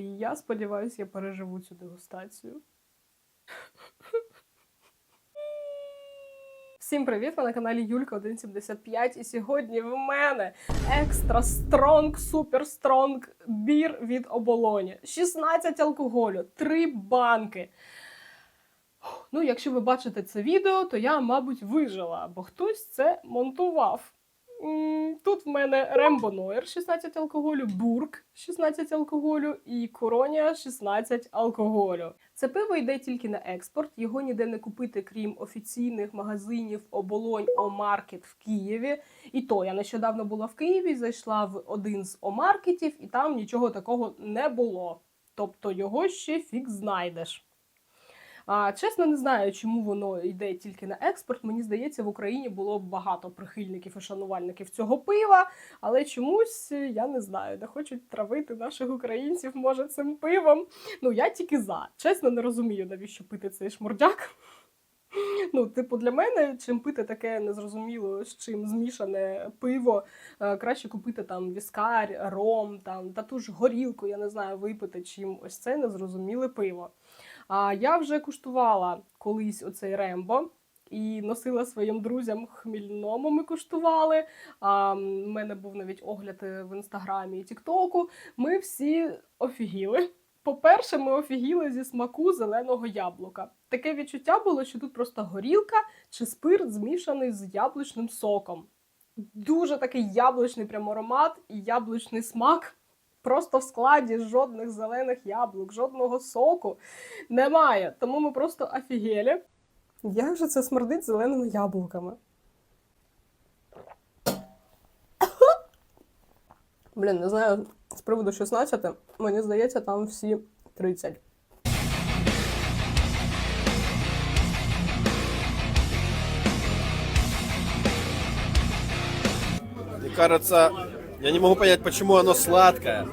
Я сподіваюся, я переживу цю дегустацію. Всім привіт! Ви на каналі Юлька 175. І сьогодні в мене екстра стронг, супер стронг бір від оболоні. 16 алкоголю, 3 банки. Ну, якщо ви бачите це відео, то я, мабуть, вижила, бо хтось це монтував. Тут в мене Рембо Нойер 16 алкоголю, Бурк 16 алкоголю і Коронія 16 алкоголю. Це пиво йде тільки на експорт, його ніде не купити, крім офіційних магазинів Оболонь Омаркет в Києві. І то я нещодавно була в Києві, зайшла в один з омаркетів, і там нічого такого не було. Тобто його ще фіг знайдеш. А, чесно, не знаю, чому воно йде тільки на експорт. Мені здається, в Україні було багато прихильників і шанувальників цього пива, але чомусь е, я не знаю, де хочуть травити наших українців, може, цим пивом. Ну, я тільки за. Чесно, не розумію, навіщо пити цей шмурдяк. Ну, типу, для мене, чим пити таке незрозуміло, з чим змішане пиво, е, краще купити там віскар, ром, там, та ту ж горілку, я не знаю, випити, чим ось це незрозуміле пиво. А я вже куштувала колись оцей Рембо. І носила своїм друзям хмільному. Ми куштували. А в мене був навіть огляд е, в інстаграмі і Тіктоку. Ми всі офігіли. По-перше, ми офігіли зі смаку зеленого яблука. Таке відчуття було, що тут просто горілка чи спирт змішаний з яблучним соком. Дуже такий яблучний прям аромат і яблучний смак. Просто в складі жодних зелених яблук, жодного соку немає. Тому ми просто офігелі. Як же це смердить зеленими яблуками? Блін, не знаю, з приводу 16, мені здається, там всі 30. Мне кажется, я не могу понять, почему оно сладкое.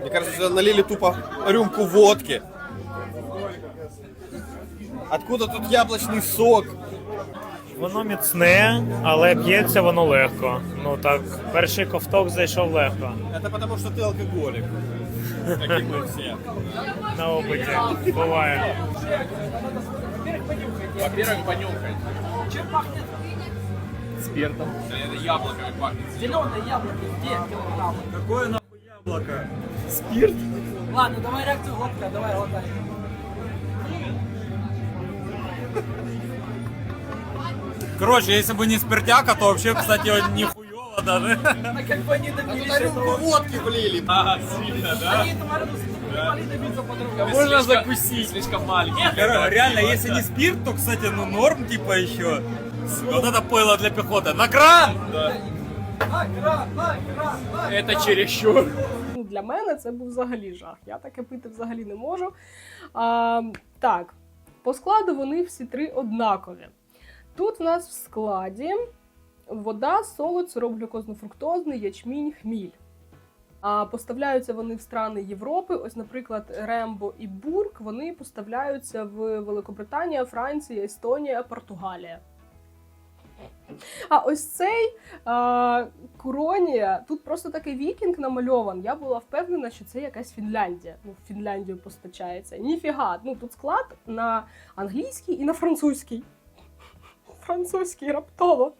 Мне кажется, сюда налили тупо рюмку водки. Откуда тут яблочный сок? Воно міцне, але п'ється воно легко. Ну так, перший ковток зайшов легко Это потому, что ты алкоголик. Как и мы все. на опиті. Буває. Во-первых, понюхай. Чем пахнет? Спиртом. Это яблоками пахнет. Зеленое яблоко, где килограмм? Какое нахуй яблоко? Ладно, давай реакцию глотка, давай глотай. Короче, если бы не спиртяка, то вообще, кстати, нихуево даже. А как бы они добились этого? Водки влили. Ага, сильно, да? Они, не могли добиться по-другому. Можно закусить. Слишком маленький. Ре- Реально, если не спирт, то, кстати, ну норм типа еще. Вот это пойло для пехоты. На кран! Это чересчур. Ну, Для мене це був взагалі жах. Я таке пити взагалі не можу. А, так, по складу вони всі три однакові. Тут в нас в складі вода, солод, сироп глюкозно-фруктозний, ячмінь, хміль. А поставляються вони в страни Європи. Ось, наприклад, Рембо і Бурк вони поставляються в Великобританія, Франція, Естонія, Португалія. А ось цей а, Куронія, тут просто такий вікінг намальован. Я була впевнена, що це якась Фінляндія. Ну, в Фінляндію постачається. Ніфіга. Ну тут склад на англійський і на французький. Французький раптово.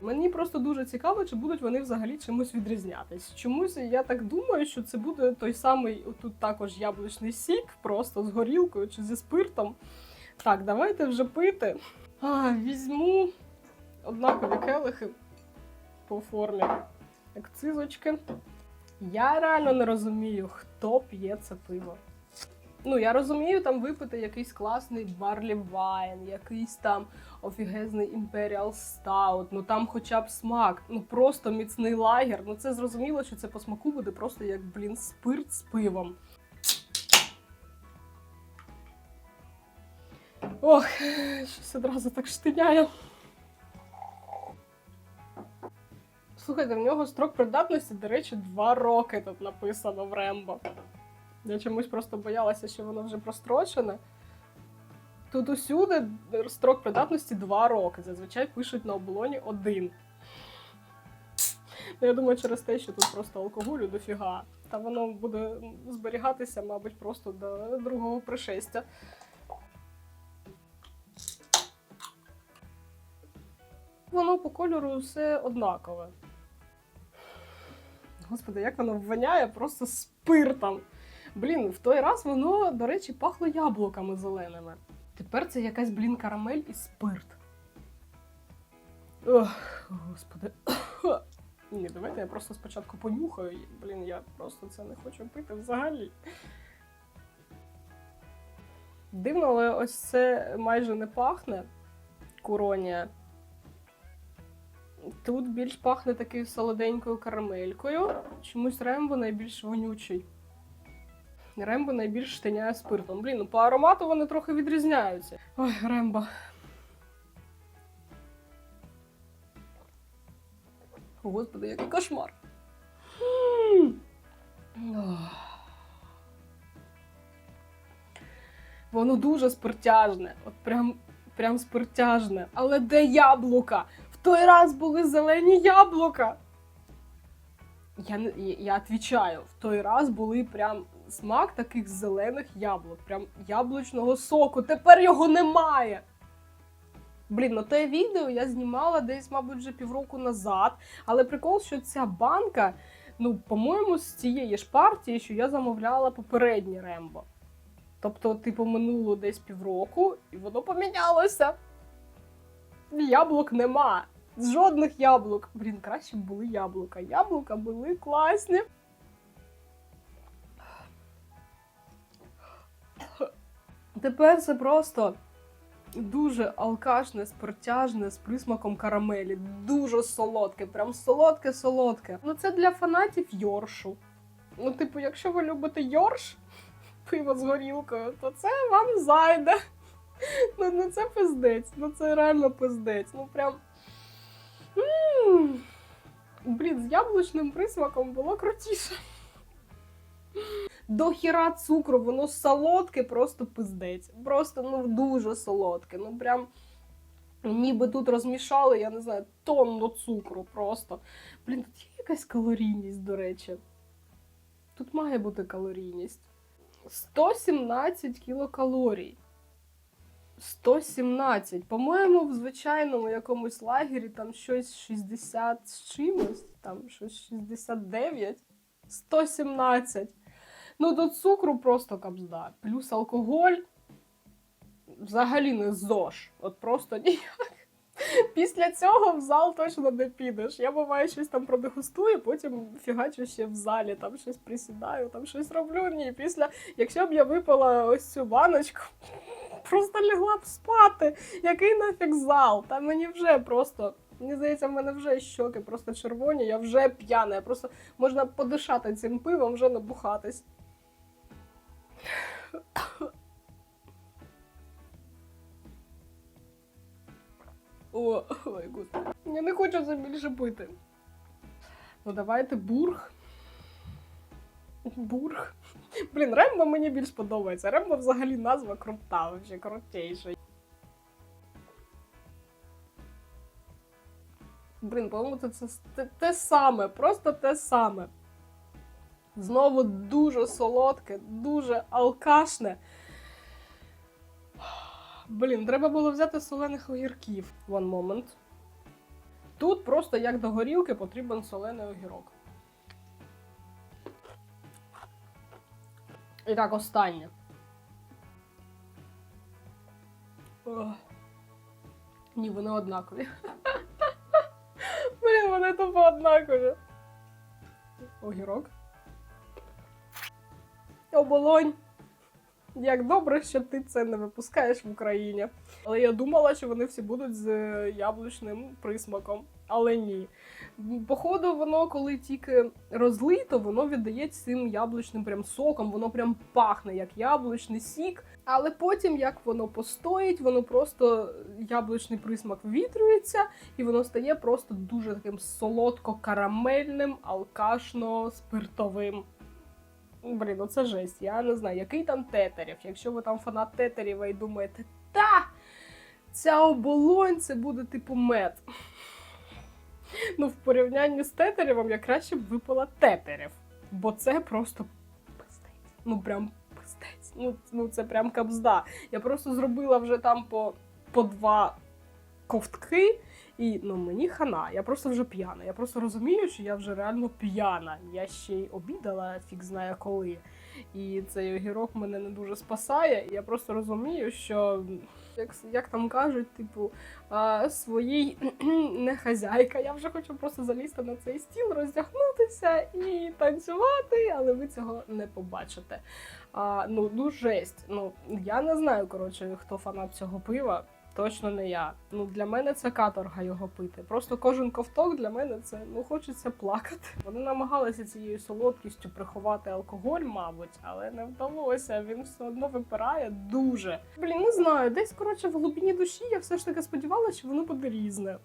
Мені просто дуже цікаво, чи будуть вони взагалі чимось відрізнятись. Чомусь я так думаю, що це буде той самий тут також яблучний сік, просто з горілкою чи зі спиртом. Так, давайте вже пити. А, візьму однакові келихи по формі акцизочки. Я реально не розумію, хто п'є це пиво. Ну, я розумію, там випити якийсь класний барлі вайн, якийсь там офігезний Imperial Stout, ну там хоча б смак, ну просто міцний лагер. Ну це зрозуміло, що це по смаку буде просто як, блін, спирт з пивом. Ох, щось одразу так штиняє. Слухайте, в нього строк придатності, до речі, два роки тут написано в Рембо. Я чомусь просто боялася, що воно вже прострочене. Тут усюди строк придатності два роки. Зазвичай пишуть на оболоні один. Ну, Я думаю, через те, що тут просто алкоголю дофіга. Та воно буде зберігатися, мабуть, просто до другого пришестя. Воно по кольору все однакове. Господи, як воно воняє просто спиртом. Блін, в той раз воно, до речі, пахло яблуками зеленими. Тепер це якась, блін, карамель і спирт. Ох, господи. Ні, давайте я просто спочатку понюхаю. Блін, я просто це не хочу пити взагалі. Дивно, але ось це майже не пахне куронія. Тут більш пахне такою солоденькою карамелькою. Чомусь Рембо найбільш вонючий. Рембо найбільш штиняє спиртом. Блін, ну по аромату вони трохи відрізняються. Ой, Рембо. Господи, який кошмар. Воно дуже спиртяжне. От прям, прям спиртяжне. Але де яблука? Той раз були зелені яблука. Я, я, відвічаю, в той раз були прям смак таких зелених яблук, прям яблучного соку. Тепер його немає. Блін, ну те відео я знімала десь, мабуть, вже півроку назад. Але прикол, що ця банка, ну, по-моєму, з цієї ж партії, що я замовляла попереднє Рембо. Тобто, типу, минуло десь півроку, і воно помінялося. Яблук нема. Жодних яблук. Блін, краще були яблука. Яблука були класні. Тепер це просто дуже алкашне, спиртяжне, з присмаком карамелі. Дуже солодке, прям солодке-солодке. Ну це для фанатів Йоршу. Ну, типу, якщо ви любите Йорш, пиво з горілкою, то це вам зайде. Ну, ну це пиздець, ну це реально пиздець. Ну прям. Блін, з яблучним присмаком було крутіше. До хіра цукру, воно солодке, просто пиздець. Просто ну дуже солодке. Ну прям ніби тут розмішали, я не знаю, тонну цукру просто. Блін, тут є якась калорійність, до речі. Тут має бути калорійність. 117 кілокалорій. 117. По-моєму, в звичайному якомусь лагері там щось 60 з чимось, там щось 69. 117. Ну, до цукру просто кабзда. Плюс алкоголь взагалі не ЗОЖ. От просто ніяк. Після цього в зал точно не підеш. Я буває щось там продегустую, потім фігачу ще в залі, там щось присідаю, там щось роблю. Ні, після, якщо б я випила ось цю баночку, просто лягла б спати. Який нафіг зал? Та мені вже просто. Мені здається, в мене вже щоки просто червоні, я вже п'яна. Я просто можна подишати цим пивом, вже набухатись. О, ой, господи. Я не хочу це більше пити. Ну, давайте бург. Бург. Блін, Рембо мені більш подобається. Рембо взагалі назва крута, взагалі крутейша. Блін, по-моєму, це, це те, те саме, просто те саме. Знову дуже солодке, дуже алкашне. Блін, треба було взяти солених огірків. One moment. Тут просто як до горілки потрібен солений огірок. І так, останнє. Ох. Ні, вони однакові. Блін, вони тупо однакові. Огірок. Оболонь. Як добре, що ти це не випускаєш в Україні. Але я думала, що вони всі будуть з е, яблучним присмаком. Але ні. Походу, воно, коли тільки розлито, воно віддає цим яблучним прям соком, воно прям пахне як яблучний сік. Але потім, як воно постоїть, воно просто яблучний присмак ввітрюється, і воно стає просто дуже таким солодко-карамельним, алкашно-спиртовим. Блін, ну це жесть. Я не знаю, який там тетерів. Якщо ви там фанат тетерів і думаєте, та ця оболонь це буде типу мед. Ну, в порівнянні з тетеревом я краще б випила тетерев. Бо це просто пиздець. Ну прям пиздець. Ну, ну це прям кабзда. Я просто зробила вже там по, по два ковтки, і ну мені хана. Я просто вже п'яна. Я просто розумію, що я вже реально п'яна. Я ще й обідала, фіг знає коли. І цей огірок мене не дуже спасає. І я просто розумію, що як, як там кажуть, типу, а, своїй не хазяйка. Я вже хочу просто залізти на цей стіл, роздягнутися і танцювати, але ви цього не побачите. А, ну, ну жесть. Ну, я не знаю, коротше, хто фанат цього пива. Точно не я. Ну для мене це каторга його пити. Просто кожен ковток для мене це ну хочеться плакати. Вони намагалися цією солодкістю приховати алкоголь, мабуть, але не вдалося. Він все одно випирає дуже. Блін, не знаю. Десь коротше в глибині душі я все ж таки сподівалася, що воно буде різне.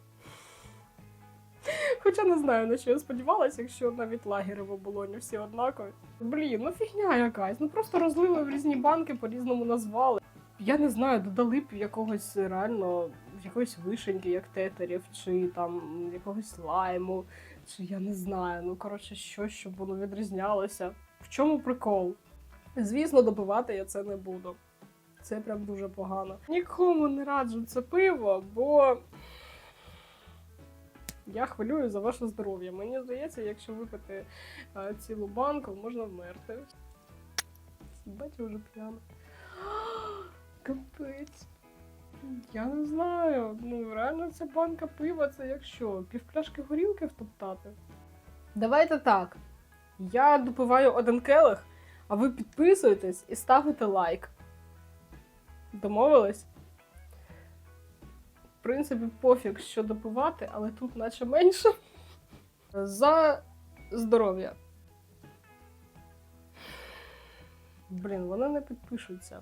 Хоча не знаю, на що я сподівалася, якщо навіть лагери в оболоні всі однакові. Блін, ну фігня якась. Ну просто розлили в різні банки, по-різному назвали. Я не знаю, додали б якогось реально якоїсь вишеньки, як тетерів, чи там якогось лайму, чи я не знаю. Ну коротше, що, щоб воно відрізнялося. В чому прикол? Звісно, добивати я це не буду. Це прям дуже погано. Нікому не раджу це пиво, бо я хвилюю за ваше здоров'я. Мені здається, якщо випити е, цілу банку, можна вмерти. Я вже п'яна. Капець. Я не знаю. Ну, реально ця банка пива це якщо? Півпляшки горілки втоптати. Давайте так. Я допиваю один келих, а ви підписуєтесь і ставите лайк. Домовились? В принципі, пофіг, що допивати, але тут наче менше. За здоров'я. Блін, вони не підпишуться.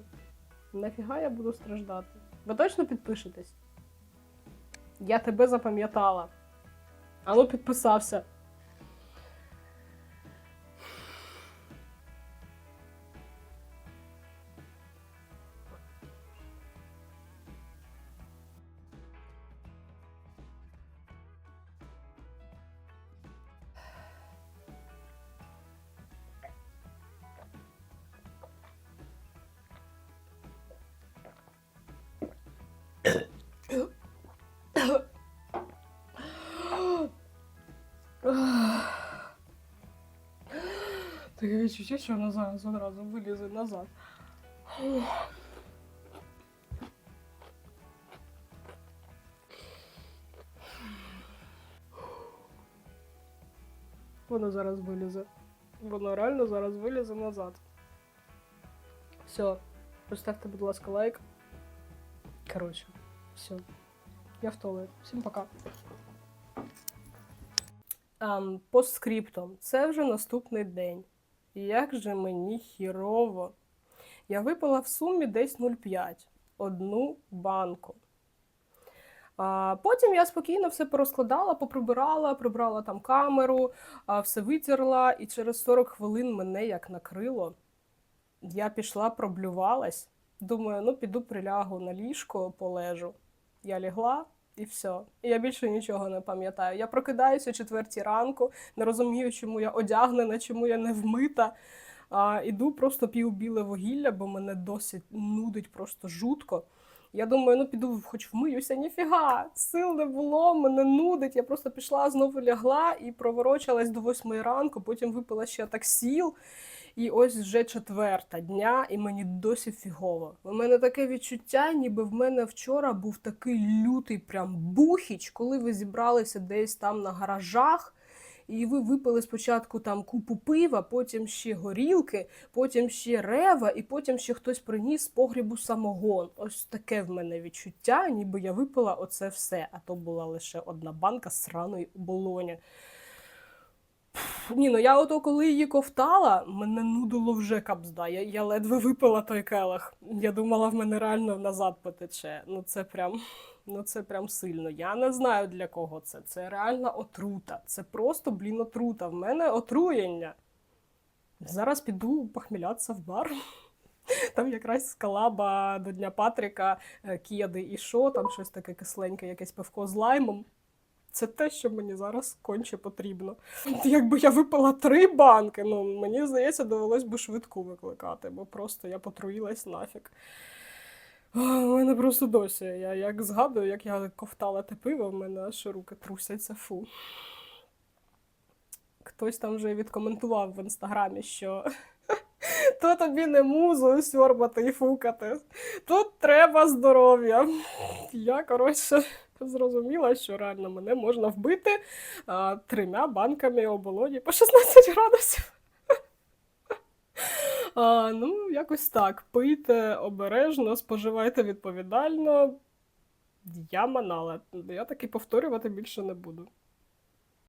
Нафіга я буду страждати? Ви точно підпишетесь? Я тебе запам'ятала. А ну підписався. Таке відчуття, що вона зараз одразу вилізе назад. Воно зараз вилізе. Воно реально зараз вилізе назад. Все. Поставте, будь ласка, лайк. Коротше, все. Я в. Всім пока. Um. Це вже наступний день. Як же мені хірово. Я випила в сумі десь 0,5. Одну банку. А, потім я спокійно все порозкладала, поприбирала, прибрала там камеру, все витерла, і через 40 хвилин мене як накрило. Я пішла, проблювалась. Думаю, ну піду прилягу на ліжко, полежу. Я лягла і все. І я більше нічого не пам'ятаю. Я прокидаюся четвертій ранку, не розумію, чому я одягнена, чому я не вмита. А, іду просто п'ю біле вугілля, бо мене досить нудить просто жутко. Я думаю, ну піду хоч вмиюся, ніфіга, сил не було, мене нудить. Я просто пішла, знову лягла і проворочилась до восьмої ранку, потім випила ще таксіл. І ось вже четверта дня, і мені досі фігово. У мене таке відчуття, ніби в мене вчора був такий лютий прям бухіч, коли ви зібралися десь там на гаражах. І ви випили спочатку там купу пива, потім ще горілки, потім ще рева, і потім ще хтось приніс з погрібу самогон. Ось таке в мене відчуття, ніби я випила оце все, а то була лише одна банка сраної оболоні. Ні, ну я ото коли її ковтала, мене нудило вже кабзда. Я, я ледве випила той келих. Я думала, в мене реально назад потече. Ну це прям, ну це прям сильно. Я не знаю для кого це. Це реальна отрута. Це просто, блін, отрута. В мене отруєння. Зараз піду похмілятися в бар. Там якраз скалаба до Дня Патріка, е, кеди і що, там щось таке кисленьке, якесь пивко з лаймом. Це те, що мені зараз конче потрібно. Якби я випила три банки, ну мені здається, довелось би швидку викликати, бо просто я потруїлась нафіг. У мене просто досі. Я як згадую, як я ковтала те пиво, в мене аж руки трусяться фу. Хтось там вже відкоментував в інстаграмі, що то тобі не музу сьорбати і фукати. Тут треба здоров'я. Я, коротше, зрозуміла, що реально мене можна вбити а, трьома банками оболоні по 16 градусів. А, ну, якось так. Пийте обережно, споживайте відповідально. Я манала. Я таки повторювати більше не буду.